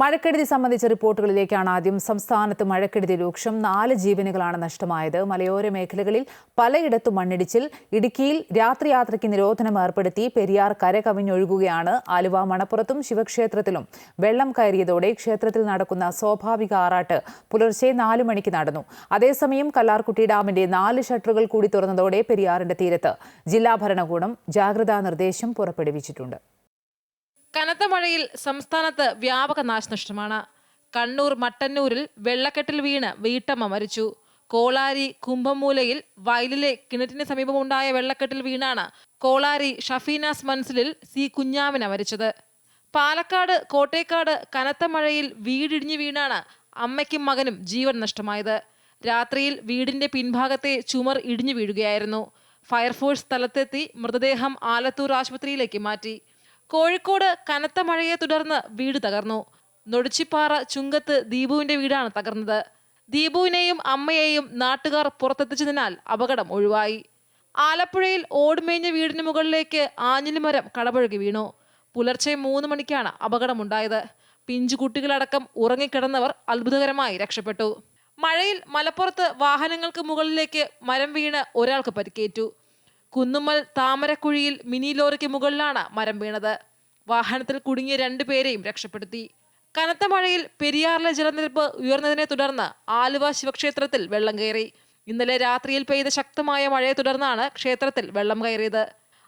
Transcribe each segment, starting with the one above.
മഴക്കെടുതി സംബന്ധിച്ച റിപ്പോർട്ടുകളിലേക്കാണ് ആദ്യം സംസ്ഥാനത്ത് മഴക്കെടുതി രൂക്ഷം. നാല് ജീവനുകളാണ് നഷ്ടമായത്. മലയോര മേഖലകളിൽ പലയിടത്തും മണ്ണിടിച്ചിൽ. ഇടുക്കിയിൽ രാത്രിയാത്രയ്ക്ക് നിരോധനം ഏർപ്പെടുത്തി പെരിയാർ കര കവിഞ്ഞൊഴുകുകയാണ് ആലുവ മണപ്പുറത്തും ശിവക്ഷേത്രത്തിലും വെള്ളം കയറിയതോടെ ക്ഷേത്രത്തിൽ നടക്കുന്ന സ്വാഭാവിക ആറാട്ട് പുലർച്ചെ നാല് മണിക്ക് നടന്നു. അതേസമയം കല്ലാർകുട്ടി ഡാമിന്റെ നാല് ഷട്ടറുകൾ കൂടി തുറന്നതോടെ പെരിയാറിന്റെ തീരത്ത് ജില്ലാ ഭരണകൂടം ജാഗ്രതാ നിർദ്ദേശം പുറപ്പെടുവിച്ചിട്ടുണ്ട്. കനത്ത മഴയിൽ സംസ്ഥാനത്ത് വ്യാപക നാശനഷ്ടമാണ്. കണ്ണൂർ മട്ടന്നൂരിൽ വെള്ളക്കെട്ടിൽ വീണ് വീട്ടമ്മ മരിച്ചു. കോളാരി കുംഭമൂലയിൽ വയലിലെ കിണറ്റിന് സമീപമുണ്ടായ വെള്ളക്കെട്ടിൽ വീണാണ് കോളാരി ഷഫീനാസ് മൻസിലിൽ സി കുഞ്ഞാമിന മരിച്ചത്. പാലക്കാട് കോട്ടേക്കാട് കനത്ത മഴയിൽ വീടിടിഞ്ഞു വീണാണ് അമ്മയ്ക്കും മകനും ജീവൻ നഷ്ടമായത്. രാത്രിയിൽ വീടിന്റെ പിൻഭാഗത്തെ ചുമർ ഇടിഞ്ഞു വീഴുകയായിരുന്നു. ഫയർഫോഴ്സ് സ്ഥലത്തെത്തി മൃതദേഹം ആലത്തൂർ ആശുപത്രിയിലേക്ക് മാറ്റി. കോഴിക്കോട് കനത്ത മഴയെ തുടർന്ന് വീട് തകർന്നു. നൊടിച്ചിപ്പാറ ചുങ്കത്ത് ദീപുവിന്റെ വീടാണ് തകർന്നത്. ദീപുവിനെയും അമ്മയെയും നാട്ടുകാർ പുറത്തെത്തിച്ചതിനാൽ അപകടം ഒഴിവായി. ആലപ്പുഴയിൽ ഓടുമേഞ്ഞ വീടിന് മുകളിലേക്ക് ആഞ്ഞിലിമരം കടപുഴകി വീണു. പുലർച്ചെ മൂന്ന് മണിക്കാണ് അപകടമുണ്ടായത്. പിഞ്ചുകുട്ടികളടക്കം ഉറങ്ങിക്കിടന്നവർ അത്ഭുതകരമായി രക്ഷപ്പെട്ടു. മഴയിൽ മലപ്പുറത്ത് വാഹനങ്ങൾക്ക് മുകളിലേക്ക് മരം വീണ് ഒരാൾക്ക് പരിക്കേറ്റു. കുന്നുമ്മൽ താമരക്കുഴിയിൽ മിനി ലോറിക്ക് മുകളിലാണ് മരം വീണത്. വാഹനത്തിൽ കുടുങ്ങിയ രണ്ടുപേരെയും രക്ഷപ്പെടുത്തി. കനത്ത മഴയിൽ പെരിയാറിലെ ജലനിരപ്പ് ഉയർന്നതിനെ തുടർന്ന് ആലുവ ശിവക്ഷേത്രത്തിൽ വെള്ളം കയറി. ഇന്നലെ രാത്രിയിൽ പെയ്ത ശക്തമായ മഴയെ തുടർന്നാണ് ക്ഷേത്രത്തിൽ വെള്ളം കയറിയത്.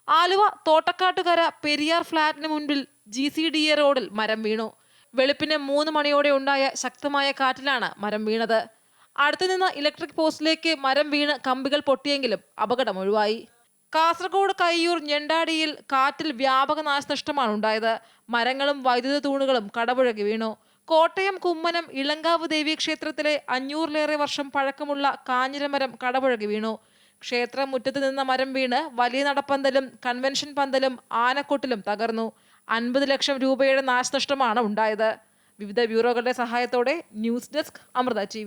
ആലുവ തോട്ടക്കാട്ടുകര പെരിയാർ ഫ്ളാറ്റിന് മുൻപിൽ ജി സി ഡി എ റോഡിൽ മരം വീണു. വെളുപ്പിന് മൂന്ന് മണിയോടെ ഉണ്ടായ ശക്തമായ കാറ്റിലാണ് മരം വീണത്. അടുത്തുനിന്ന് ഇലക്ട്രിക് പോസ്റ്റിലേക്ക് മരം വീണ് കമ്പികൾ പൊട്ടിയെങ്കിലും അപകടം ഒഴിവായി. കാസർഗോഡ് കയ്യൂർ ഞെണ്ടാടിയിൽ കാറ്റിൽ വ്യാപക നാശനഷ്ടമാണ് ഉണ്ടായത്. മരങ്ങളും വൈദ്യുത തൂണുകളും കടപുഴകി വീണു. കോട്ടയം കുമ്മനം ഇളങ്കാവ് ദേവി ക്ഷേത്രത്തിലെ അഞ്ഞൂറിലേറെ വർഷം പഴക്കമുള്ള കാഞ്ഞിരമരം കടപുഴകി വീണു. ക്ഷേത്രം മുറ്റത്ത് നിന്ന മരം വീണ് വലിയ നടപ്പന്തലും കൺവെൻഷൻ പന്തലും ആനക്കൊട്ടിലും തകർന്നു. അൻപത് ലക്ഷം രൂപയുടെ നാശനഷ്ടമാണ് ഉണ്ടായത്. വിവിധ ബ്യൂറോകളുടെ സഹായത്തോടെ ന്യൂസ് ഡെസ്ക് അമൃത ടി